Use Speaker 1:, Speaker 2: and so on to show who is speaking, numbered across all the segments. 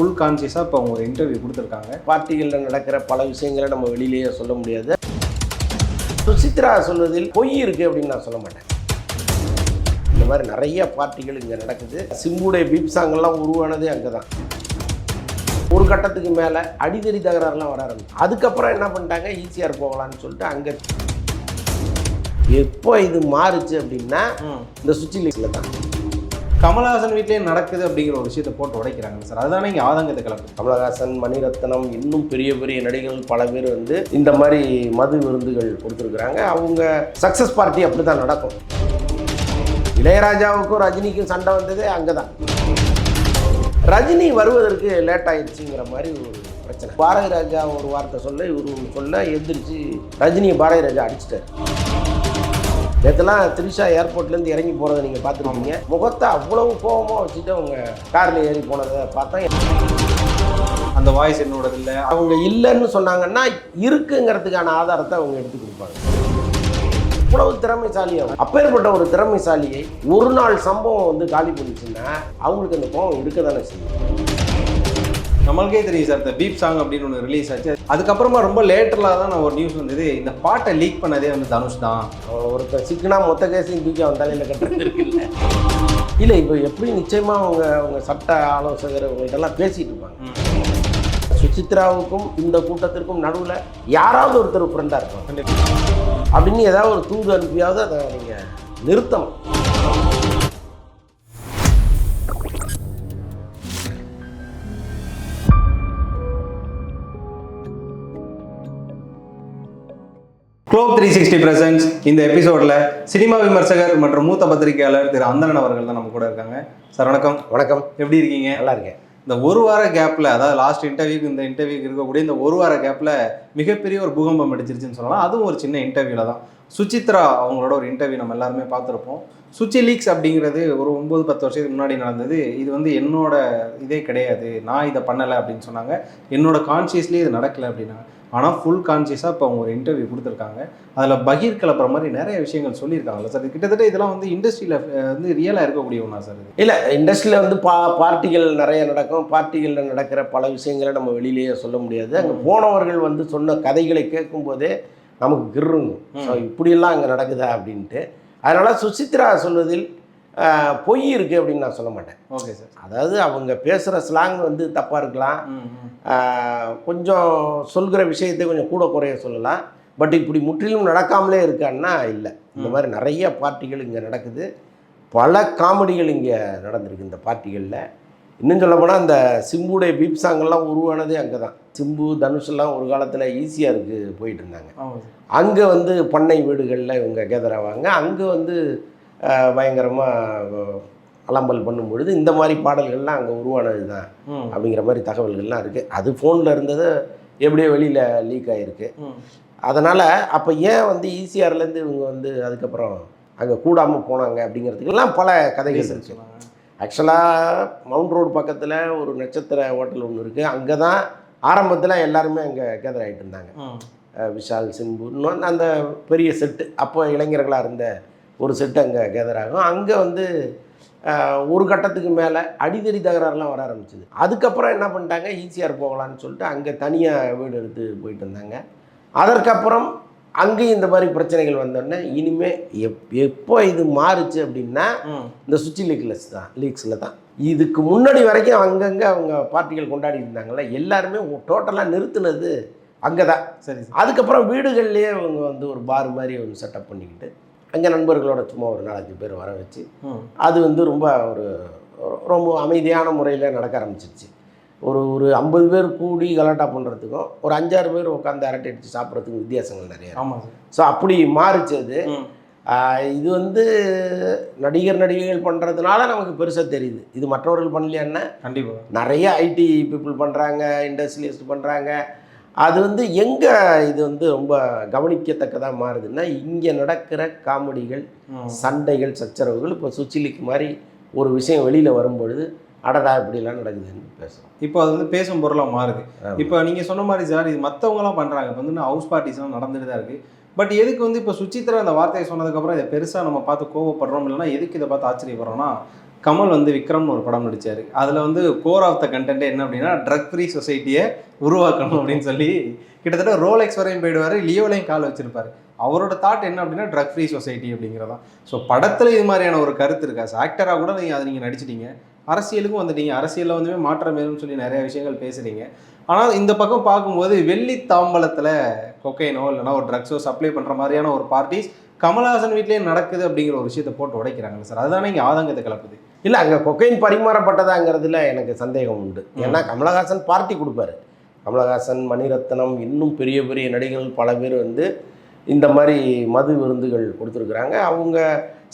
Speaker 1: Full கான்சியஸாக இப்போ அவங்க ஒரு இன்டர்வியூ கொடுத்துருக்காங்க.
Speaker 2: பார்ட்டிகளில் நடக்கிற பல விஷயங்களை நம்ம வெளியிலேயே சொல்ல முடியாது. சுசித்ரா சொல்வதில் பொய் இருக்கு அப்படின்னு நான் சொல்ல மாட்டேன். இந்த மாதிரி நிறைய பார்ட்டிகள் இங்கே நடக்குது. சிம்புடைய பீப் சாங்கெல்லாம் உருவானதே அங்கே தான் ஒரு கட்டத்துக்கு மேலே அடிதடி தகராறுலாம் வர ஆரம்பிச்சு. அதுக்கப்புறம் என்ன பண்ணிட்டாங்க? ஈஸியாக போகலான்னு சொல்லிட்டு அங்கே எப்போ இது மாறுச்சு அப்படின்னா இந்த சுவிட்ச் லிஸ்டில் தான்.
Speaker 1: கமலஹாசன் வீட்லேயே நடக்குது அப்படிங்கிற ஒரு விஷயத்தை போட்டு உடைக்கிறாங்க சார். அதுதானே இங்கே ஆதங்கத்தை கிளப்பு
Speaker 2: கமலஹாசன் மணிரத்னம் இன்னும் பெரிய பெரிய நடிகர்கள் பல பேர் வந்து இந்த மாதிரி மது விருந்துகள் கொடுத்துருக்குறாங்க. அவங்க சக்ஸஸ் பார்ட்டி அப்படி தான் நடக்கும். இளையராஜாவுக்கும் ரஜினிக்கும் சண்டை வந்ததே அங்கே தான் ரஜினி வருவதற்கு லேட் ஆயிடுச்சுங்கிற மாதிரி ஒரு பிரச்சனை. பாரதி ராஜா ஒரு வார்த்தை சொல்ல இவர் சொல்ல எந்திரிச்சு ரஜினியை பாரதி ராஜா அடிச்சிட்டார். நேற்றுலாம் திரிஷா ஏர்போர்ட்லேருந்து இறங்கி போகிறத நீங்கள் பார்த்துருக்கீங்க முகத்தை அவ்வளவு கோபமாக வச்சுட்டு அவங்க காரில் ஏறி போனதை பார்த்தா
Speaker 1: அந்த வாய்ஸ் என்னோடது இல்லை.
Speaker 2: அவங்க இல்லைன்னு சொன்னாங்கன்னா இருக்குங்கிறதுக்கான ஆதாரத்தை அவங்க எடுத்து கொடுப்பாங்க. இவ்வளவு திறமைசாலி அவங்க. அப்பேற்பட்ட ஒரு திறமைசாலியை ஒரு நாள் சம்பவம் வந்து காலி பண்ணிச்சுன்னா அவங்களுக்கு அந்த கோவம் இருக்க தானே செய்யும்.
Speaker 1: நம்மளுக்கே தெரியும் சார் இந்த பீப் சாங் அப்படின்னு ஒன்று ரிலீஸ் ஆச்சு. அதுக்கப்புறமா ரொம்ப லேட்டரில் தான் நான் ஒரு நியூஸ் வந்தது. இந்த பாட்டை லீக் பண்ணதே வந்து தனுஷ் தான்.
Speaker 2: ஒருத்தர் சிக்கனா மொத்த கேஸையும் தூக்கி அவன் தலையில் கட்டுறது இருக்குல்ல இல்லை இப்போ எப்படி நிச்சயமாக அவங்க அவங்க சட்ட ஆலோசகர் அவங்கள்ட்டெல்லாம் பேசிட்டு இருப்பாங்க. சுசித்ராவுக்கும் இந்த கூட்டத்திற்கும் நடுவில் யாராவது ஒருத்தர் ஃப்ரெண்டாக இருப்பாங்க. அப்படின்னு ஏதாவது ஒரு தூது அனுப்பியாவது அதை நீங்கள் நிறுத்தணும்.
Speaker 1: த்ரீ சிக்ஸ்டி பிரசன்ஸ் இந்த எபிசோடில் சினிமா விமர்சகர் மற்றும் மூத்த பத்திரிகையாளர் திரு அந்தரன் அவர்கள் தான் நம்ம கூட இருக்காங்க. சார் வணக்கம்.
Speaker 2: வணக்கம்.
Speaker 1: எப்படி இருக்கீங்க?
Speaker 2: நல்லா இருக்கேன்.
Speaker 1: இந்த ஒரு வார கேப்பில் அதாவது லாஸ்ட் இன்டர்வியூக்கு இந்த இன்டர்வியூக்கு இருக்கக்கூடிய இந்த ஒரு வார கேப்பில் மிகப்பெரிய ஒரு பூகம்பம் அடிச்சிருச்சுன்னு சொல்லலாம். அதுவும் ஒரு சின்ன இன்டர்வியூவில் தான். சுசித்ரா அவங்களோட ஒரு இன்டர்வியூ நம்ம எல்லாருமே பார்த்துருப்போம். சுச்சி லீக்ஸ் அப்படிங்கிறது ஒரு ஒம்பது பத்து வருஷத்துக்கு முன்னாடி நடந்தது. இது வந்து என்னோட இதே கிடையாது. நான் இதை பண்ணலை அப்படின்னு சொன்னாங்க. என்னோட கான்சியஸ்லேயே இது நடக்கலை அப்படின்னாங்க. ஆனால் ஃபுல் கான்சியஸாக இப்போ அவங்க ஒரு இன்டர்வியூ கொடுத்துருக்காங்க. அதில் பகீர் கலப்புற மாதிரி நிறைய விஷயங்கள் சொல்லியிருக்காங்கல்ல சார். கிட்டத்தட்ட இதெல்லாம் வந்து இண்டஸ்ட்ரியில் வந்து ரியலாக இருக்கக்கூடிய ஒன்றா சார்
Speaker 2: இல்லை இண்டஸ்ட்ரியில் வந்து பா பார்ட்டிகள் நிறைய நடக்கும். பார்ட்டிகளில் நடக்கிற பல விஷயங்களை நம்ம வெளியிலேயே சொல்ல முடியாது. அங்கே போனவர்கள் வந்து சொன்ன கதைகளை கேட்கும்போதே நமக்கு கிருங்கும். ஸோ இப்படியெல்லாம் அங்கே நடக்குதா அப்படின்ட்டு. அதனால் சுசித்ரா சொல்வதில் பொய் இருக்குது அப்படின்னு நான் சொல்ல மாட்டேன்.
Speaker 1: Okay sir.
Speaker 2: அதாவது அவங்க பேசுகிற ஸ்லாங் வந்து தப்பாக இருக்கலாம். கொஞ்சம் சொல்கிற விஷயத்தை கொஞ்சம் கூட குறைய சொல்லலாம். பட் இப்படி முற்றிலும் நடக்காமலே இருக்கான்னா இல்லை. இந்த மாதிரி நிறைய பார்ட்டிகள் இங்கே நடக்குது. பல காமெடிகள் இங்கே நடந்திருக்கு இந்த பார்ட்டிகளில். இன்னும் சொல்ல போனால் இந்த சிம்புடைய பீப் சாங்கெல்லாம் உருவானதே அங்கே தான் சிம்பு தனுஷெல்லாம் ஒரு காலத்தில் ஈஸியாக இருக்குது போயிட்டு இருந்தாங்க. அங்கே வந்து பண்ணை வீடுகளில் இவங்க கேதர் ஆவாங்க. அங்கே வந்து பயங்கரமாக அலம்பல் பண்ணும் பொழுது இந்த மாதிரி பாடல்கள்லாம் அங்கே உருவானது தான் அப்படிங்கிற மாதிரி தகவல்கள்லாம் இருக்குது அது ஃபோனில் இருந்தது எப்படியோ வெளியில் லீக் ஆகிருக்கு அதனால் அப்போ ஏன் வந்து ஈசிஆர்லேருந்து இவங்க வந்து அதுக்கப்புறம் அங்கே கூடாமல் போனாங்க அப்படிங்கிறதுக்கெல்லாம் பல கதைகள்
Speaker 1: சொன்னாங்க
Speaker 2: ஆக்சுவலாக மவுண்ட் ரோடு பக்கத்தில் ஒரு நட்சத்திர ஹோட்டல் ஒன்று இருக்குது அங்கே தான் ஆரம்பத்தில் எல்லாருமே அங்கே கேதர் ஆகிட்டு இருந்தாங்க. விஷால் சிம்பு அந்த பெரிய செட்டு அப்போ இளைஞர்களாக இருந்த ஒரு செட்டு அங்கே கேதர் ஆகும். அங்கே வந்து ஒரு கட்டத்துக்கு மேலே அடிதடி தகராறுலாம் வர ஆரம்பிச்சுது. அதுக்கப்புறம் என்ன பண்ணிட்டாங்க? ஈஸியாக போகலான்னு சொல்லிட்டு அங்கே தனியாக வீடு எடுத்து போயிட்டு இருந்தாங்க. அதற்கப்புறம் அங்கேயும் இந்த மாதிரி பிரச்சனைகள் வந்தோடனே இனிமே எப் எப்போ இது மாறுச்சு அப்படின்னா இந்த சுச்சி லீக்லஸ் தான் லீக்ஸில் தான். இதுக்கு முன்னாடி வரைக்கும் அங்கங்கே அவங்க பார்ட்டிகள் கொண்டாடி இருந்தாங்கல்ல எல்லாருமே டோட்டலாக நிறுத்துனது அங்கே தான்
Speaker 1: சரி சார்.
Speaker 2: அதுக்கப்புறம் வீடுகள்லேயே அவங்க வந்து ஒரு பார் மாதிரி ஒன்று செட்டப் பண்ணிக்கிட்டு அங்கே நண்பர்களோட சும்மா ஒரு நாலஞ்சு பேர் வர வச்சு அது வந்து ரொம்ப ஒரு ரொம்ப அமைதியான முறையில் நடக்க ஆரம்பிச்சிருச்சு. ஒரு ஒரு ஐம்பது பேர் கூடி கலாட்டா பண்ணுறதுக்கும் ஒரு அஞ்சாறு பேர் உட்காந்து அரட்டை அடித்து சாப்பிட்றதுக்கும் வித்தியாசங்கள் நிறைய
Speaker 1: ஆமாம்
Speaker 2: ஸோ அப்படி மாறுச்சு அது இது வந்து நடிகர் நடிகைகள் பண்ணுறதுனால நமக்கு பெருசாக தெரியுது. இது மற்றவர்கள் பண்ணலையான்னா
Speaker 1: கண்டிப்பாக
Speaker 2: நிறைய ஐடி பீப்புள் பண்ணுறாங்க இண்டஸ்ட்ரியலிஸ்ட் பண்ணுறாங்க அது வந்து எங்கே இது வந்து ரொம்ப கவனிக்கத்தக்கதாக மாறுதுன்னா இங்கே நடக்கிற காமெடிகள் சண்டைகள் சச்சரவுகள் இப்போ சுச்சிலிக்கு மாதிரி ஒரு விஷயம் வெளியில் வரும்பொழுது அடடா இப்படிலாம் நடக்குதுன்னு பேசுகிறோம்
Speaker 1: இப்போ அது வந்து பேசும் பொருளாக மாறுது. இப்போ நீங்கள் சொன்ன மாதிரி சார் இது மற்றவங்களாம் பண்ணுறாங்க இப்போ வந்து ஹவுஸ் பார்ட்டிஸ்லாம் நடந்துட்டு தான் இருக்குது பட் எதுக்கு வந்து இப்போ சுச்சித்ரா அந்த வார்த்தையை சொன்னதுக்கப்புறம் இதை பெருசாக நம்ம பார்த்து கோவப்படுறோம் இல்லைன்னா எதுக்கு இதை பார்த்து ஆச்சரியப்படுறோம்னா கமல் வந்து விக்ரம்னு ஒரு படம் நடித்தார் அதில் வந்து கோர் ஆஃப் த கண்டென்ட் என்ன அப்படின்னா ட்ரக் ஃப்ரீ சொசைட்டியை உருவாக்கணும் அப்படின்னு சொல்லி கிட்டத்தட்ட ரோலெக்ஸ் வரையும் போயிடுவார் லியோலையும் கால் வச்சுருப்பார். அவரோட தாட் என்ன அப்படின்னா ட்ரக் ஃப்ரீ சொசைட்டி அப்படிங்கிறதான். ஸோ படத்தில் இது மாதிரியான ஒரு கருத்து இருக்கா? ஆக்டராக கூட நீங்கள் அதை நீங்கள் நடிச்சிட்டீங்க. அரசியலுக்கும் வந்துட்டீங்க. அரசியலில் வந்துமே மாற்றம் வேணும்னு சொல்லி நிறைய விஷயங்கள் பேசுகிறீங்க ஆனால் இந்த பக்கம் பார்க்கும்போது வெள்ளி தாம்பலத்தில் கொக்கைனோ இல்லைனா ஒரு ட்ரக்ஸோ சப்ளை பண்ணுற மாதிரியான ஒரு பார்ட்டிஸ் கமல்ஹாசன் வீட்லேயே நடக்குது அப்படிங்கிற ஒரு விஷயத்தை போட்டு உடைக்கிறாங்க சார். அதுதானே இங்கே ஆதங்கத்தை கலப்புது
Speaker 2: இல்லை அங்கே கொக்கைன் பரிமாறப்பட்டதாங்கிறதுல எனக்கு சந்தேகம் உண்டு. ஏன்னா கமலஹாசன் பார்ட்டி கொடுப்பாரு. கமலஹாசன் மணிரத்னம் இன்னும் பெரிய பெரிய நடிகர்கள் பல பேர் வந்து இந்த மாதிரி மது விருந்துகள் கொடுத்துருக்குறாங்க. அவங்க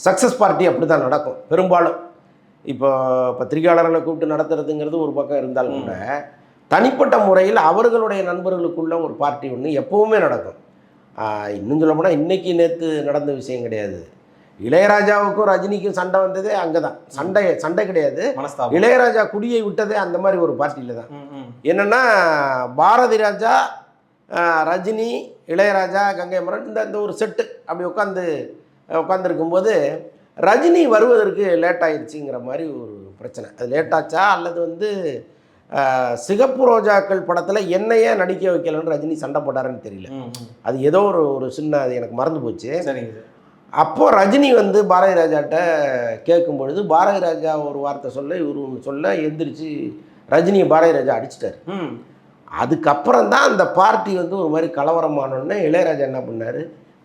Speaker 2: சக்ஸஸ் பார்ட்டி அப்படி தான் நடக்கும். பெரும்பாலும் இப்போ பத்திரிகையாளர்களை கூப்பிட்டு நடத்துறதுங்கிறது ஒரு பக்கம் இருந்தாலும் கூட தனிப்பட்ட முறையில் அவர்களுடைய நண்பர்களுக்குள்ள ஒரு பார்ட்டி ஒன்று எப்பவுமே நடக்கும். இன்னும் சொல்ல போனால் இன்னைக்கு நேற்று நடந்த விஷயம் கிடையாது. இளையராஜாவுக்கும் ரஜினிக்கும் சண்டை வந்ததே அங்கே தான் சண்டை சண்டை கிடையாது. இளையராஜா குடியை விட்டதே அந்த மாதிரி ஒரு பார்ட்டியில் தான். என்னென்னா பாரதி ராஜா ரஜினி இளையராஜா கங்கை மரன் இந்த இந்த ஒரு செட்டு அப்படி உட்காந்து உட்காந்துருக்கும்போது ரஜினி வருவதற்கு லேட் ஆயிடுச்சுங்கிற மாதிரி ஒரு பிரச்சனை. அது லேட் ஆச்சா? அல்லது வந்து சிகப்பு ரோஜாக்கள் படத்தில் என்னையே நடிக்க வைக்கலன்னு ரஜினி சண்டை போட்டாருன்னு தெரியல. அது ஏதோ ஒரு ஒரு சின்ன அது எனக்கு மறந்து போச்சு.
Speaker 1: சரிங்க சார்
Speaker 2: அப்போ ரஜினி வந்து பாரதி ராஜாட்ட கேட்கும் பொழுது பாரதி ராஜா ஒரு வார்த்தை சொல்ல இவர் ஒன்று சொல்ல எந்திரிச்சு ரஜினியை பாரதி ராஜா அடிச்சிட்டாரு அதுக்கப்புறம் தான் அந்த பார்ட்டி வந்து ஒரு மாதிரி கலவரமானோடனே இளையராஜா என்ன பண்ணார்?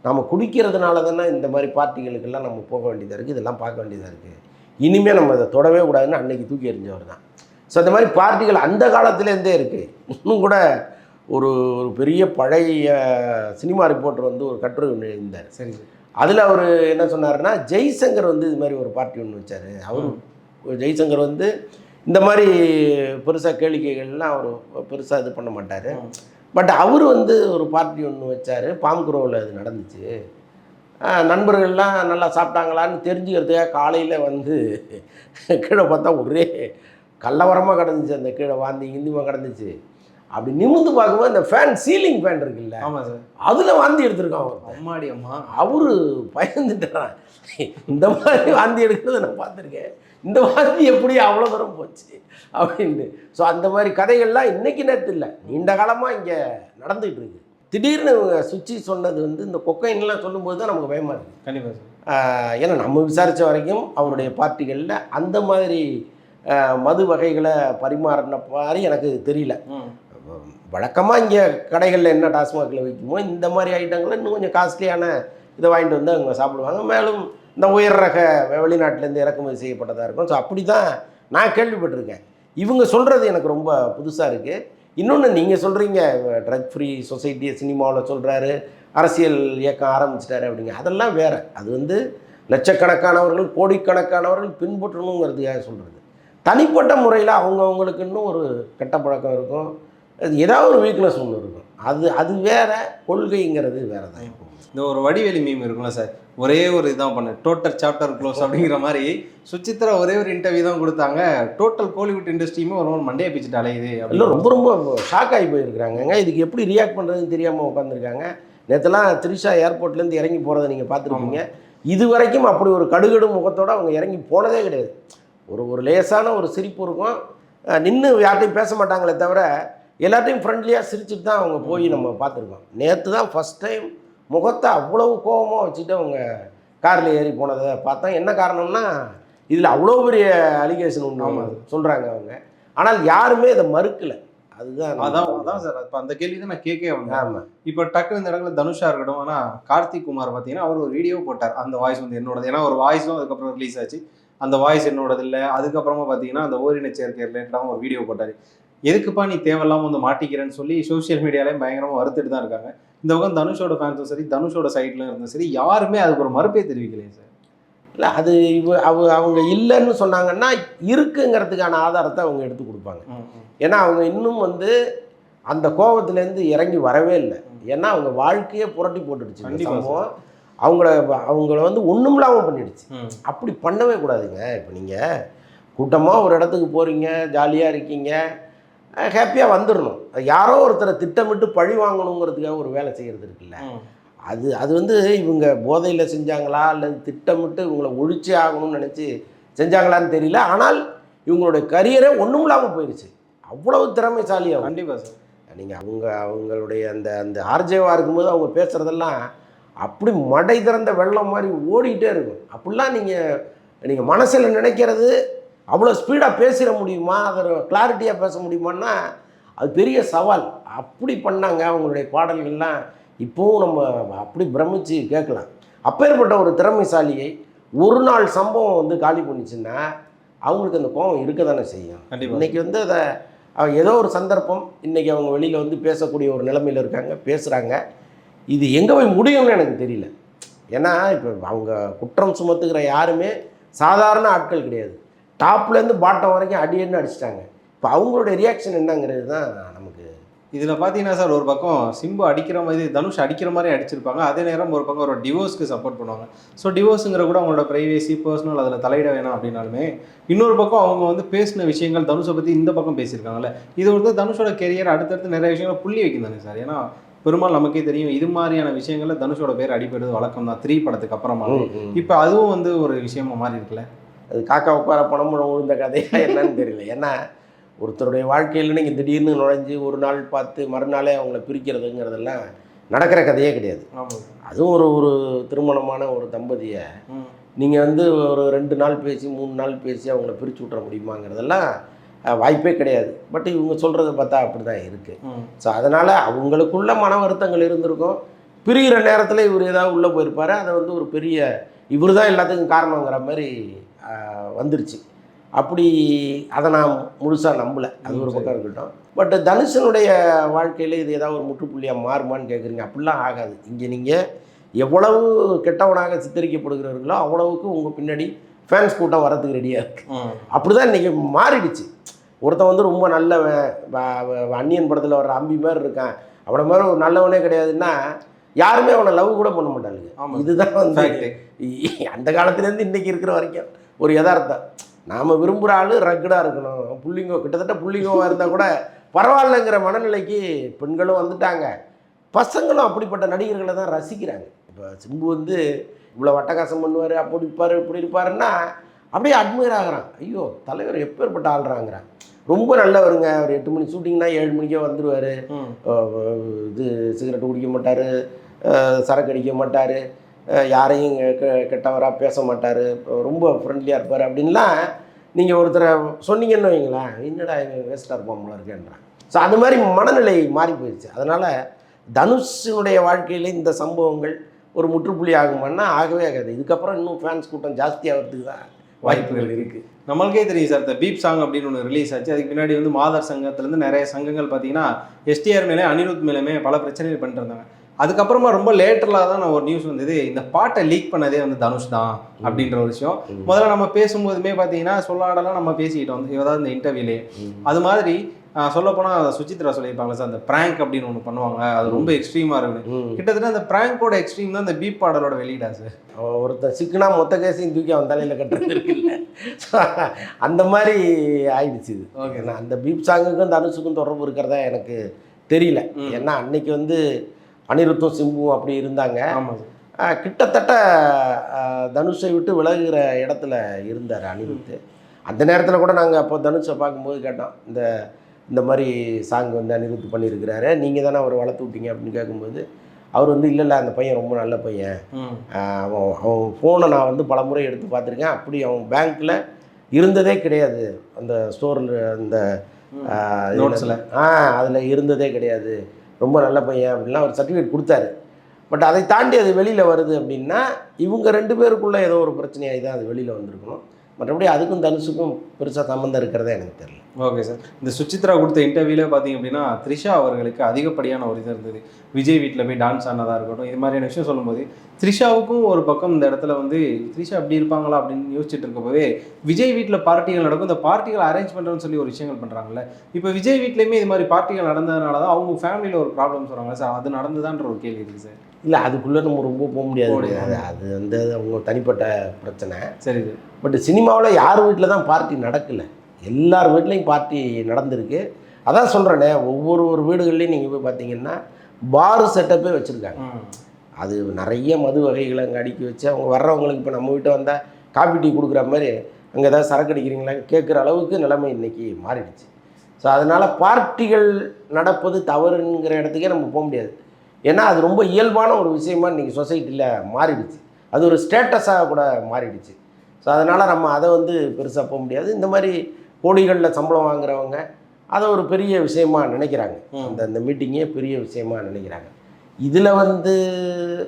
Speaker 2: நம்ம குடிக்கிறதுனால தானே இந்த மாதிரி பார்ட்டிகளுக்கெல்லாம் நம்ம போக வேண்டியதாக இருக்குது இதெல்லாம் பார்க்க வேண்டியதாக இருக்குது இனிமேல் நம்ம இதை தொடவே கூடாதுன்னு அன்னைக்கு தூக்கி எறிஞ்சவர் தான். ஸோ அந்த மாதிரி பார்ட்டிகள் அந்த காலத்துலேருந்தே இருக்குது இன்னும் கூட ஒரு ஒரு பெரிய பழைய சினிமா ரிப்போர்ட்டர் வந்து ஒரு கட்டுரை ஒன்று எழுந்தார்
Speaker 1: சார்.
Speaker 2: அதில் அவர் என்ன சொன்னாருன்னா ஜெய்சங்கர் வந்து இது மாதிரி ஒரு பார்ட்டி ஒன்று வச்சார். அவர் ஜெய்சங்கர் வந்து இந்த மாதிரி பெருசாக கேளிக்கைகள்லாம் அவர் பெருசாக இது பண்ண மாட்டார். பட் அவர் வந்து ஒரு பார்ட்டி ஒன்று வச்சார். பாம்குரோவில் அது நடந்துச்சு. நண்பர்கள்லாம் நல்லா சாப்பிட்டாங்களான்னு தெரிஞ்சுக்கிறதுக்காக காலையில் வந்து கீழே பார்த்தா ஒரே கள்ளவரமாக கிடந்துச்சு. அந்த கீழே வாந்தி இந்திமா கிடந்துச்சு. அப்படி நிமிர்ந்து பார்க்கும்போது அந்த ஃபேன் சீலிங் ஃபேன் இருக்குல்ல
Speaker 1: ஆமா சார்.
Speaker 2: அதில் வாந்தி எடுத்திருக்கான் அவர்
Speaker 1: அம்மாடி அம்மா
Speaker 2: அவரு பயந்துட்டான். இந்த மாதிரி வாந்தி எடுக்கிறத நான் பார்த்துருக்கேன். இந்த வாந்தி எப்படி அவ்வளோ தூரம் போச்சு அப்படின்ட்டு ஸோ அந்த மாதிரி கதைகள்லாம் இன்னைக்கு நேரத்து இல்லை. நீண்ட காலமாக இங்கே நடந்துகிட்டு இருக்கு. திடீர்னு இவங்க சுச்சி சொன்னது வந்து இந்த கொக்கைன்லாம் சொல்லும்போது தான் நமக்கு பயமாக இருக்குது
Speaker 1: கண்டிப்பா சார்.
Speaker 2: ஏன்னா நம்ம விசாரித்த வரைக்கும் அவருடைய பார்ட்டிகளில் அந்த மாதிரி மது வகைகளை பரிமாறின மாதிரி எனக்கு தெரியல. வழக்கமாக இங்கே கடைகளில் என்ன டாஸ்மாகில் விற்குமோ இந்த மாதிரி ஐட்டங்களை இன்னும் கொஞ்சம் காஸ்ட்லியான இதை வாங்கிட்டு வந்து அவங்க சாப்பிடுவாங்க. மேலும் இந்த உயர் ரக வெளிநாட்டிலேருந்து இறக்குமதி செய்யப்பட்டதாக இருக்கும். ஸோ அப்படி தான் நான் கேள்விப்பட்டிருக்கேன். இவங்க சொல்கிறது எனக்கு ரொம்ப புதுசாக இருக்குது இன்னொன்று நீங்கள் சொல்கிறீங்க ட்ரக் ஃப்ரீ சொசைட்டியை சினிமாவில் சொல்கிறாரு அரசியல் இயக்கம் ஆரம்பிச்சிட்டாரு அப்படிங்க. அதெல்லாம் வேறு. அது வந்து லட்சக்கணக்கானவர்கள் கோடிக்கணக்கானவர்கள் பின்பற்றணுங்கிறதுக்காக சொல்கிறது தனிப்பட்ட முறையில் அவங்கவுங்களுக்கு இன்னும் ஒரு கெட்ட பழக்கம் இருக்கும். ஏதாவது ஒரு வீக்னஸ் ஒன்று இருக்கும். அது அது வேற கொள்கைங்கிறது வேற தான் இப்போ.
Speaker 1: இந்த ஒரு வடிவேலி மீம் இருக்கும்ல சார் ஒரே ஒரு இதான் பண்ண டோட்டல் சாப்டர் க்ளோஸ் அப்படிங்கிற மாதிரி சுச்சித்ரா ஒரே ஒரு இன்டர்வியூ தான் கொடுத்தாங்க. டோட்டல் கோலிவுட் இண்டஸ்ட்ரியுமே ஒரு நாள் மண்டையை பிச்சுட்டு அலையுது
Speaker 2: இல்லை ரொம்ப ரொம்ப ஷாக் ஆகி போயிருக்கிறாங்கங்க இதுக்கு எப்படி ரியாக்ட் பண்ணுறதுன்னு தெரியாமல் உட்காந்துருக்காங்க நேற்றுலாம் த்ரிஷா ஏர்போர்ட்லேருந்து இறங்கி போகிறத நீங்கள் பார்த்துருப்பீங்க. இது வரைக்கும் அப்படி ஒரு கடுகடு முகத்தோட அவங்க இறங்கி போனதே கிடையாது. ஒரு ஒரு லேசான ஒரு சிரிப்பு இருக்கும். நின்று யார்ட்டையும் பேச மாட்டாங்களே தவிர எல்லாத்தையும் ஃப்ரெண்ட்லியாக சிரிச்சுட்டு தான் அவங்க போய் நம்ம பார்த்துருக்கோம். நேற்று தான் ஃபஸ்ட் டைம் முகத்தை அவ்வளவு கோபமாக வச்சுட்டு அவங்க காரில் ஏறி போனதை பார்த்தா என்ன காரணம்னா இதில் அவ்வளோ பெரிய அலிகேஷன். ஒன்று சொல்கிறாங்க அவங்க. ஆனால் யாருமே இதை மறுக்கலை. அதுதான்
Speaker 1: அதான் அதான் சார். இப்போ அந்த கேள்வி தான் நான் கேட்கவே வந்தேன்.
Speaker 2: ஆமாம்
Speaker 1: இப்போ டக்குனு இந்த இடத்துல தனுஷா இருக்கட்டும் ஆனால் கார்த்திக் குமார் பார்த்தீங்கன்னா அவர் ஒரு வீடியோ போட்டார். அந்த வாய்ஸ் வந்து என்னோடது. ஏன்னா ஒரு வாய்ஸும் அதுக்கப்புறம் ரிலீஸ் ஆச்சு. அந்த வாய்ஸ் என்னோடது இல்லை. அதுக்கப்புறமா பார்த்தீங்கன்னா அந்த ஓரின சேர்க்கை ரிலேட்டடாகவும் ஒரு வீடியோ போட்டார். எதுக்குப்பா நீ தேவையில்லாம வந்து மாட்டிக்கிறேன்னு சொல்லி சோஷியல் மீடியாலையும் பயங்கரமாக வருத்துட்டு தான் இருக்காங்க. இந்த பக்கம் தனுஷோட ஃபேன்ஸும் சரி தனுஷோட சைட்ல இருந்தும் சரி யாருமே அதுக்கு ஒரு மறுப்பே தெரிவிக்கலையே சார்.
Speaker 2: இல்லை அது இவ அவ அவங்க இல்லைன்னு சொன்னாங்கன்னா இருக்குங்கிறதுக்கான ஆதாரத்தை அவங்க எடுத்து கொடுப்பாங்க. ஏன்னா அவங்க இன்னும் வந்து அந்த கோபத்துலேருந்து இறங்கி வரவே இல்லை. ஏன்னா அவங்க வாழ்க்கையே புரட்டி போட்டுடுச்சு. இந்த
Speaker 1: கண்டிப்பா
Speaker 2: சம்பவம் அவங்கள அவங்கள வந்து ஒன்றும் இல்லாமல் பண்ணிடுச்சு. அப்படி பண்ணவே கூடாதுங்க. இப்போ நீங்கள் கூட்டமாக ஒரு இடத்துக்கு போகிறீங்க ஜாலியாக இருக்கீங்க. ஹாப்பியாக வந்துடணும் யாரோ ஒருத்தரை திட்டமிட்டு பழி வாங்கணுங்கிறதுக்காக ஒரு வேலை செய்கிறது இருக்குல்ல. அது அது வந்து இவங்க போதையில் செஞ்சாங்களா? அல்லது திட்டமிட்டு இவங்களை ஒழிச்சே ஆகணும்னு நினச்சி செஞ்சாங்களான்னு தெரியல. ஆனால் இவங்களுடைய கரியரே ஒன்றும் இல்லாமல் போயிடுச்சு அவ்வளவு திறமைசாலி அவங்க
Speaker 1: கண்டிப்பா சார்.
Speaker 2: நீங்கள் அவங்க அவங்களுடைய அந்த அந்த ஆர்ஜேவாக இருக்கும்போது அவங்க பேசுகிறதெல்லாம் அப்படி மடை திறந்த வெள்ளம் மாதிரி ஓடிக்கிட்டே இருக்கும். அப்படிலாம் நீங்கள் நீங்கள் மனசில் நினைக்கிறது அவ்வளோ ஸ்பீடாக பேசிட முடியுமா? அதை கிளாரிட்டியாக பேச முடியுமான்னா அது பெரிய சவால். அப்படி பண்ணாங்க அவங்களுடைய பாடல்கள்லாம். இப்போவும் நம்ம அப்படி பிரமிச்சு கேட்கலாம். அப்பேற்பட்ட ஒரு திறமைசாலியை ஒரு நாள் சம்பவம் வந்து காலி பண்ணிச்சுன்னா அவங்களுக்கு அந்த கோபம் இருக்க தானே செய்யும் இன்னைக்கு வந்து அதை ஏதோ ஒரு சந்தர்ப்பம் இன்னைக்கு அவங்க வெளியில் வந்து பேசக்கூடிய ஒரு நிலைமையில் இருக்காங்க பேசுகிறாங்க இது எங்கே போய் முடியும்னு எனக்கு தெரியல. ஏன்னா இப்போ அவங்க குற்றம் சுமத்துக்கிற யாருமே சாதாரண ஆட்கள் கிடையாது. டாப்லேருந்து பாட்டம் வரைக்கும் அடியன்னு அடிச்சிட்டாங்க. இப்போ அவங்களுடைய ரியாக்ஷன் என்னங்கிறது தான் நமக்கு
Speaker 1: இதுல பாத்தீங்கன்னா சார் ஒரு பக்கம் சிம்பு அடிக்கிற மாதிரி தனுஷ் அடிக்கிற மாதிரி அடிச்சிருப்பாங்க. அதே நேரம் ஒரு பக்கம் ஒரு டிவோர்ஸ்க்கு சப்போர்ட் பண்ணுவாங்க. ஸோ டிவோர்ஸுங்கிற கூட அவங்களோட பிரைவேசி பர்சனல் அதில் தலையிட வேணாம் அப்படின்னாலுமே இன்னொரு பக்கம் அவங்க வந்து பேசின விஷயங்கள் தனுஷை பற்றி இந்த பக்கம் பேசியிருக்காங்கல்ல இது வந்து தனுஷோட கெரியர் அடுத்தடுத்து நிறைய விஷயங்களை புள்ளி வைக்கும் தானே சார்? ஏன்னா பெரும்பாலும் நமக்கே தெரியும் இது மாதிரியான விஷயங்கள்ல தனுஷோட பேர் அடிப்படுறது வழக்கம் தான் த்ரீ படத்துக்கு அப்புறமா இப்போ அதுவும் வந்து ஒரு விஷயமா மாறி இருக்குல்ல
Speaker 2: அது காக்கா உட்கார பணம் விழுந்த கதையா என்னன்னு தெரியல. ஏன்னா ஒருத்தருடைய வாழ்க்கையில் நீங்கள் திடீர்னு நுழைஞ்சு ஒரு நாள் பார்த்து மறுநாளே அவங்கள பிரிக்கிறதுங்கிறதெல்லாம் நடக்கிற கதையே கிடையாது. அதுவும் ஒரு ஒரு திருமணமான ஒரு தம்பதியை நீங்கள் வந்து ஒரு ரெண்டு நாள் பேசி மூணு நாள் பேசி அவங்கள பிரித்து விட்ற முடியுமாங்கிறதெல்லாம் வாய்ப்பே கிடையாது. பட் இவங்க சொல்கிறத பார்த்தா அப்படி தான் இருக்குது ஸோ அதனால் அவங்களுக்குள்ள மன வருத்தங்கள் இருந்திருக்கும். பிரிகிற நேரத்தில் இவர் ஏதாவது உள்ளே போயிருப்பார். அதை வந்து ஒரு பெரிய இவர் தான் எல்லாத்துக்கும் காரணங்கிற மாதிரி வந்துருச்சு. அப்படி அதை நான் முழுசாக நம்பலை. அது ஒரு பக்கம் இருக்கட்டும். பட் தனுஷனுடைய வாழ்க்கையில் இது ஏதாவது ஒரு முற்றுப்புள்ளியாக மாறுமான்னு கேட்குறீங்க அப்படிலாம் ஆகாது. இங்கே நீங்கள் எவ்வளவு கெட்டவனாக சித்தரிக்கப்படுகிறவர்களோ அவ்வளவுக்கு உங்கள் பின்னாடி ஃபேன்ஸ் கூட்டம் வரதுக்கு ரெடியாக இருக்குது அப்படி தான் இன்றைக்கி மாறிடுச்சு. ஒருத்தன் வந்து ரொம்ப நல்லவன் அந்நியன் படத்தில் வர்ற அம்பி மாதிரி இருக்கான். அவனை மாதிரி ஒரு நல்லவனே கிடையாதுன்னா யாருமே அவனை லவ் கூட பண்ண மாட்டானுங்க. இதுதான் வந்து அந்த காலத்துலேருந்து இன்றைக்கி இருக்கிற வரைக்கும். ஒரு யதார்த்தம். நாம் விரும்புகிற ஆள் ரக்கடாக இருக்கணும். புள்ளிங்கோ கிட்டத்தட்ட புள்ளிங்கோவாக இருந்தால் கூட பரவாயில்லைங்கிற மனநிலைக்கு பெண்களும் வந்துட்டாங்க. பசங்களும் அப்படிப்பட்ட நடிகர்களை தான் ரசிக்கிறாங்க. இப்போ சிம்பு வந்து இவ்வளோ வட்டகாசம் பண்ணுவார் அப்படி இருப்பார் இப்படி இருப்பாருன்னா அப்படியே அட்மையர் ஆகுறான். ஐயோ தலைவர் எப்பேற்பட்ட ஆள்றாங்கிறான். ரொம்ப நல்லவருங்க. அவர் எட்டு மணி ஷூட்டிங்னா ஏழு மணிக்கே வந்துடுவார் இது சிகரெட் குடிக்க மாட்டார். சரக்கு அடிக்க மாட்டார். யாரையும் கெட்டவராக பேச மாட்டார் ரொம்ப ஃப்ரெண்ட்லியாக இருப்பார் அப்படின்லாம் நீங்கள் ஒருத்தரை சொன்னீங்கன்னு வைங்களேன் என்னடா இவன் வேஸ்ட்டாக இருப்பான் போல இருக்கேன்றான் ஸோ அது மாதிரி மனநிலை மாறி போயிடுச்சு. அதனால் தனுஷினுடைய வாழ்க்கையில் இந்த சம்பவங்கள் ஒரு முற்றுப்புள்ளி ஆகுமான்னா ஆகவே ஆகாது. இதுக்கப்புறம் இன்னும் ஃபேன்ஸ் கூட்டம் ஜாஸ்தி ஆகிறதுக்கு தான் வாய்ப்புகள் இருக்குது
Speaker 1: நம்மளுக்கே தெரியும் சார் இந்த பீப் சாங் அப்படின்னு ஒன்று ரிலீஸ் ஆச்சு. அதுக்கு பின்னாடி வந்து மாதர் சங்கத்துலேருந்து நிறைய சங்கங்கள் பார்த்தீங்கன்னா எஸ்டிஆர் மேலே அனிருத் மேலேயுமே பல பிரச்சனைகள் பண்ணிட்டு இருந்தாங்க. அதுக்கப்புறமா ரொம்ப லேட்டரில் தான் நான் ஒரு நியூஸ் வந்தது இந்த பாட்டை லீக் பண்ணதே வந்து தனுஷ் தான் அப்படின்ற ஒரு விஷயம். முதல்ல நம்ம பேசும்போதுமே பார்த்தீங்கன்னா சொல்லாடலாம் நம்ம பேசிக்கிட்டோம். வந்து ஏதாவது இந்த இன்டர்வியூலே அது மாதிரி சொல்லப்போனால் சுச்சித்ரா சொல்லியிருப்பாங்க சார் அந்த ப்ராங்க் அப்படின்னு ஒன்று பண்ணுவாங்க. அது ரொம்ப எக்ஸ்ட்ரீமாக இருக்குன்னு
Speaker 2: ம்.
Speaker 1: கிட்டத்தட்ட அந்த ப்ராங்கோட எக்ஸ்ட்ரீம் தான் இந்த பீப் பாடலோட வெளியிடா சார்.
Speaker 2: அவன் ஒருத்தன் சிக்குனா மொத்த கேஸையும் தூக்கி அவன் தலையில் கட்டுறது இருக்குல்ல அந்த மாதிரி ஆயிடுச்சு இது. ஏன்னா அந்த பீப் சாங்குக்கும் தனுஷுக்கும் தொடர்பு இருக்கிறதா எனக்கு தெரியல. ஏன்னா அன்னைக்கு வந்து அனிருத்தும் சிம்புவும் அப்படி இருந்தாங்க. கிட்டத்தட்ட தனுஷை விட்டு விலகுகிற இடத்துல இருந்தார் அனிருத் அந்த நேரத்தில் கூட நாங்கள் அப்போ தனுஷை பார்க்கும்போது கேட்டோம் இந்த இந்த மாதிரி சாங் வந்து அனிருத் பண்ணியிருக்கிறாரு நீங்கள் தானே அவரை வளர்த்து விட்டீங்க அப்படின்னு கேட்கும்போது அவர் வந்து இல்லை இல்லை அந்த பையன் ரொம்ப நல்ல பையன். அவன் அவன் ஃபோனை நான் வந்து பல முறை எடுத்து பார்த்துருக்கேன். அப்படி அவன் பேங்க்கில் இருந்ததே கிடையாது. அந்த ஸ்டோரில் அந்த
Speaker 1: நோட்ஸில்
Speaker 2: ஆ அதில் இருந்ததே கிடையாது. ரொம்ப நல்ல பையன் அப்படின்லாம் ஒரு சர்டிஃபிகேட் கொடுத்தாரு. பட் அதை தாண்டி அது வெளியில் வருது அப்படின்னா இவங்க ரெண்டு பேருக்குள்ளே ஏதோ ஒரு பிரச்சனையாகி தான் அது வெளியில் வந்திருக்கணும். மற்றபடி அதுக்கும் தனுஷுக்கும் பெருசாக சம்மந்தம் இருக்கிறதே எனக்கு தெரியல.
Speaker 1: Okay sir. இந்த சுசித்ரா கொடுத்த இன்டர்வியூவில் பார்த்தீங்க அப்படின்னா த்ரிஷா அவர்களுக்கு அதிகப்படியான ஒரு இது இருந்தது. விஜய் வீட்டில் போய் டான்ஸ் ஆனதாக இருக்கட்டும் இது மாதிரியான விஷயம் சொல்லும்போது த்ரிஷாவுக்கும் ஒரு பக்கம் இந்த இடத்துல வந்து த்ரிஷா அப்படி இருப்பாங்களா அப்படின்னு யோசிச்சுட்டு இருக்கப்போவே விஜய் வீட்டில் பார்ட்டிகள் நடக்கும் இந்த பார்ட்டிகள் அரேஞ்ச் பண்ணுறேன்னு சொல்லி ஒரு விஷயங்கள் பண்ணுறாங்கல்ல இப்போ விஜய் வீட்லேயுமே இது மாதிரி பார்ட்டிகள் நடந்ததுனால தான் அவங்க ஃபேமிலியில் ஒரு ப்ராப்ளம் சொல்கிறாங்க சார் அது நடந்துதான்ற ஒரு கேள்வி இருக்குது சார்.
Speaker 2: இல்லை அதுக்குள்ளே நம்ம ரொம்ப போக முடியாது.
Speaker 1: போக முடியாது.
Speaker 2: அது வந்து அவங்க தனிப்பட்ட பிரச்சனை.
Speaker 1: சரி.
Speaker 2: பட் சினிமாவில் யார் வீட்டில் தான் பார்ட்டி நடக்கலை? எல்லார் வீட்லேயும் பார்ட்டி நடந்திருக்கு. அதான் சொல்கிறேனே ஒவ்வொரு ஒரு வீடுகள்லையும் நீங்கள் போய் பார்த்தீங்கன்னா பார் செட்டப்பே வச்சுருக்காங்க. அது நிறைய மது வகைகளை அங்கே அடுக்கி வச்சு அவங்க வர்றவங்களுக்கு இப்போ நம்ம வீட்டை வந்தால் காஃபி டீ கொடுக்குற மாதிரி அங்கே ஏதாவது சரக்கு அடிக்கிறீங்களா? கேட்குற அளவுக்கு நிலைமை இன்னைக்கு மாறிடுச்சு. ஸோ அதனால் பார்ட்டிகள் நடப்பது தவறுங்கிற இடத்துக்கே நம்ம போக முடியாது. ஏன்னா அது ரொம்ப இயல்பான ஒரு விஷயமா இன்றைக்கி சொசைட்டியில் மாறிடுச்சு. அது ஒரு ஸ்டேட்டஸாக கூட மாறிடுச்சு. ஸோ அதனால் நம்ம அதை வந்து பெருசாக போக முடியாது. இந்த மாதிரி கோடிகளில் சம்பளம் வாங்குறவங்க அதை ஒரு பெரிய விஷயமா நினைக்கிறாங்க. அந்த அந்த மீட்டிங்கே பெரிய விஷயமா நினைக்கிறாங்க. இதில் வந்து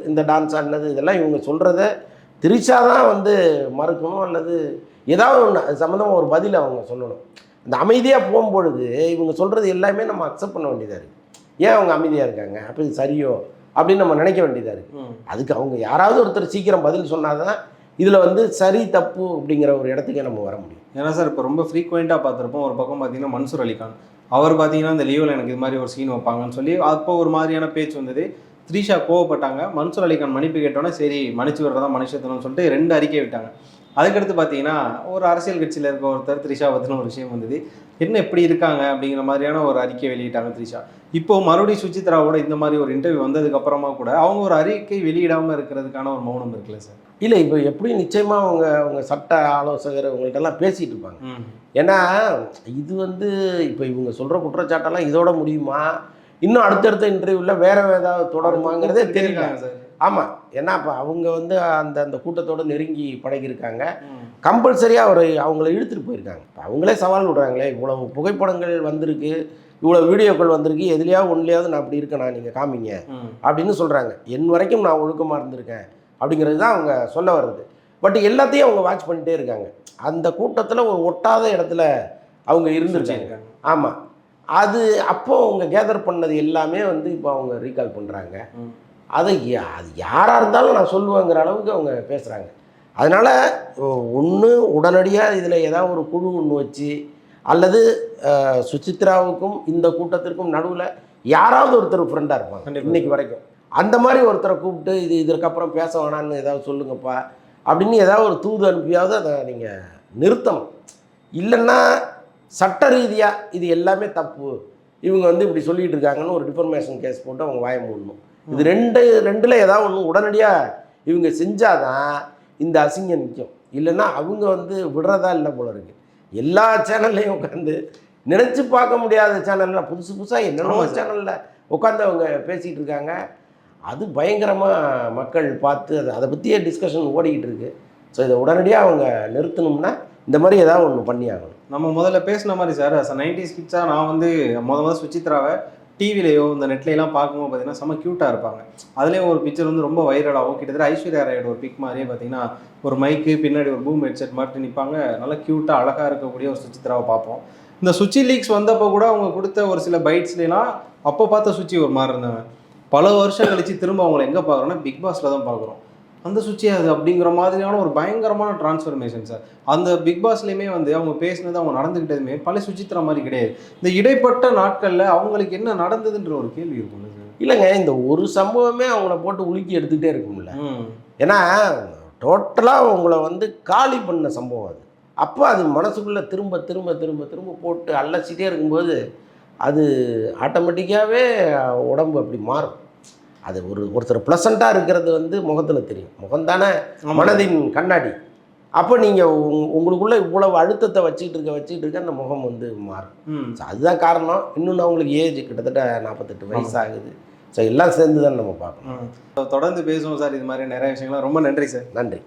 Speaker 2: இந்த டான்ஸ் ஆடினது இதெல்லாம் இவங்க சொல்கிறத திரிஷா தான் வந்து மறுக்கணும் அல்லது ஏதாவது ஒன்று அது சம்மந்தமாக ஒரு பதில் அவங்க சொல்லணும். இந்த அமைதியாக போகும்பொழுது இவங்க சொல்கிறது எல்லாமே நம்ம அக்செப்ட் பண்ண வேண்டியதாக இருக்குது ஏன் அவங்க அமைதியாக இருக்காங்க? அப்போ இது சரியோ? அப்படின்னு நம்ம நினைக்க வேண்டியதாக இருக்குது. அதுக்கு அவங்க யாராவது ஒருத்தர் சீக்கிரம் பதில் சொன்னாதான் இதில் வந்து சரி தப்பு அப்படிங்கிற ஒரு இடத்துக்கே நம்ம வர முடியும்.
Speaker 1: ஏன்னா சார் இப்போ ரொம்ப ஃப்ரீக்வெண்ட்டாக பார்த்துருப்போம். ஒரு பக்கம் பார்த்தீங்கன்னா மன்சூர் அலிகான். அவர் பார்த்தீங்கன்னா இந்த லீவில் எனக்கு இது மாதிரி ஒரு சீன் வைப்பாங்கன்னு சொல்லி அப்போ ஒரு மாதிரியான பேச்சு வந்தது. த்ரீஷா கோவப்பட்டாங்க. மன்சூர் அலிகான் மன்னிப்பு கேட்டோன்னே சரி மன்னிச்சு விடுறதா மனுஷத்தனம்னு சொல்லிட்டு ரெண்டு அறிக்கை விட்டாங்க. அதுக்கடுத்து பார்த்தீங்கன்னா ஒரு அரசியல் கட்சியில் இருக்க ஒருத்தர் த்ரிஷா பற்றின ஒரு விஷயம் வந்தது. என்ன இப்படி இருக்காங்க அப்படிங்கிற மாதிரியான ஒரு அறிக்கை வெளியிட்டாங்க த்ரிஷா. இப்போ மறுபடியும் சுசித்ராவோட இந்த மாதிரி ஒரு இன்டர்வியூ வந்ததுக்கு அப்புறமா கூட அவங்க ஒரு அறிக்கை வெளியிடாமல் இருக்கிறதுக்கான ஒரு மௌனம் இருக்குல்ல சார்?
Speaker 2: இல்லை இப்போ எப்படி நிச்சயமாக அவங்க அவங்க சட்ட ஆலோசகர் உங்கள்கிட்டலாம் பேசிகிட்டு இருப்பாங்க. ஏன்னா இது வந்து இப்போ இவங்க சொல்கிற குற்றச்சாட்டெல்லாம் இதோட முடியுமா? இன்னும் அடுத்தடுத்த இன்டர்வியூவில் வேற ஏதாவது தொடருமாங்கிறதே தெரியல. ஆமாம் ஏன்னா இப்போ அவங்க வந்து அந்த அந்த கூட்டத்தோட நெருங்கி பழகியிருக்காங்க. கம்பல்சரியாக அவர் அவங்கள இழுத்துட்டு போயிருக்காங்க. இப்போ அவங்களே சவால் விடுறாங்களே இவ்வளவு புகைப்படங்கள் வந்திருக்கு. இவ்வளோ வீடியோக்கள் வந்திருக்கு எதுலையாவது ஒன்றுலையாவது நான் அப்படி இருக்கேனா நீங்கள் காமிங்க. அப்படின்னு சொல்கிறாங்க என் வரைக்கும் நான் ஒழுக்கமாக இருந்திருக்கேன். அப்படிங்கிறது தான் அவங்க சொல்ல வர்றது. பட் எல்லாத்தையும் அவங்க வாட்ச் பண்ணிட்டே இருக்காங்க. அந்த கூட்டத்தில் ஒரு ஒட்டாத இடத்துல அவங்க இருந்திருக்காங்க. ஆமாம் அது அப்போ அவங்க கேதர் பண்ணது எல்லாமே வந்து இப்போ அவங்க ரீகால் பண்ணுறாங்க. அதை அது யாராக இருந்தாலும் நான் சொல்லுவேங்கிற அளவுக்கு அவங்க பேசுகிறாங்க அதனால் ஒன்று உடனடியாக இதில் ஏதாவது ஒரு குழு ஒன்று வச்சு அல்லது சுசித்ராவுக்கும் இந்த கூட்டத்திற்கும் நடுவில் யாராவது ஒருத்தர் ஃப்ரெண்டாக இருப்பாங்க. இன்னைக்கு வரைக்கும். அந்த மாதிரி ஒருத்தரை கூப்பிட்டு இது இதற்கப்புறம் பேச வேணான்னு ஏதாவது சொல்லுங்கப்பா அப்படின்னு ஏதாவது ஒரு தூது அனுப்பியாவது அதை நீங்கள் நிறுத்தணும். இல்லைன்னா சட்ட ரீதியாக இது எல்லாமே தப்பு. இவங்க வந்து இப்படி சொல்லிட்டு இருக்காங்கன்னு ஒரு டிஃபர்மேஷன் கேஸ் போட்டு அவங்க வாய மூடணும். இது ரெண்டு ரெண்டில் ஏதாவது ஒன்று உடனடியாக இவங்க செஞ்சாதான் இந்த அசிங்கம் நிற்கும் இல்லைன்னா அவங்க வந்து விடுறதா இல்லை போல இருக்கு. எல்லா சேனல்லையும் உட்காந்து நினச்சி பார்க்க முடியாத சேனலில் புதுசு புதுசாக என்னென்னமோ
Speaker 1: சார்.
Speaker 2: சேனலில் உட்காந்து அவங்க பேசிகிட்டு இருக்காங்க. அது பயங்கரமாக மக்கள் பார்த்து அதை அதை பற்றியே டிஸ்கஷன் ஓடிக்கிட்டு இருக்கு. ஸோ இதை உடனடியாக அவங்க நிறுத்தணும்னா இந்த மாதிரி ஏதாவது ஒன்று பண்ணி ஆகணும்
Speaker 1: நம்ம முதல்ல பேசின மாதிரி சார் அஸ் நைன்டிஸ் கிட்ஸாக நான் வந்து முத முத சுச்சித்ராவை டிவிலையோ இந்த நெட்லையெல்லாம் பார்க்கும்போது பார்த்தீங்கன்னா செம்ம க்யூட்டாக இருப்பாங்க. அதுலேயும் ஒரு பிக்சர் வந்து ரொம்ப வைரலாகும் கிட்டத்தட்ட ஐஸ்வர்யா ராயோட ஒரு பிக் மாதிரியே பார்த்தீங்கன்னா ஒரு மைக்கு பின்னாடி ஒரு பூம் ஹெட்செட் மாதிரி நிற்பாங்க நல்லா க்யூட்டாக அழகாக இருக்கக்கூடிய ஒரு சுச்சித்ராவை பார்ப்போம். இந்த சுச்சி லீக்ஸ் வந்தப்போ கூட அவங்க கொடுத்த ஒரு சில பைட்ஸ்லாம் அப்போ பார்த்த சுச்சி ஒரு மாதிரி இருந்தாங்க பல வருஷம் கழிச்சு திரும்ப அவங்களை எங்கே பார்க்குறோன்னா பிக் பாஸில் தான் பார்க்குறோம். அந்த சுச்சி அது அப்படிங்கிற மாதிரியான ஒரு பயங்கரமான டிரான்ஸ்ஃபர்மேஷன் சார் அந்த பிக் பாஸ்லேயுமே வந்து அவங்க பேசினது அவங்க நடந்துக்கிட்டதுமே பல சுச்சித்ரா மாதிரி கிடையாது. இந்த இடைப்பட்ட நாட்களில் அவங்களுக்கு என்ன நடந்ததுன்ற ஒரு கேள்வி இருக்கும்ல சார்
Speaker 2: இல்லைங்க இந்த ஒரு சம்பவமே அவங்கள போட்டு உலுக்கி எடுத்துக்கிட்டே இருக்கும்ல. ஏன்னா டோட்டலாக உங்களை வந்து காலி பண்ண சம்பவம் அது. அப்போ அது மனசுக்குள்ளே திரும்ப திரும்ப திரும்ப திரும்ப போட்டு அலசிட்டே இருக்கும்போது அது ஆட்டோமேட்டிக்காகவே உடம்பு அப்படி மாறும். அது ஒரு ஒருத்தர் ப்ளசண்ட்டாக இருக்கிறது வந்து முகத்தில் தெரியும். முகம்தானே. மனதின் கண்ணாடி. அப்போ நீங்கள் உங்களுக்குள்ளே இவ்வளவு அழுத்தத்தை வச்சுக்கிட்டு இருக்க வச்சுக்கிட்டு இருக்க அந்த முகம் வந்து மாறும். ஸோ அதுதான் காரணம். இன்னொன்று அவங்களுக்கு ஏஜ் கிட்டத்தட்ட நாற்பத்தெட்டு வயசு ஆகுது ஸோ எல்லாம் சேர்ந்து தான் நம்ம பார்க்கணும்.
Speaker 1: தொடர்ந்து பேசுவோம் சார். இது மாதிரி நிறைய விஷயங்கள்லாம். ரொம்ப நன்றி சார்.
Speaker 2: நன்றி.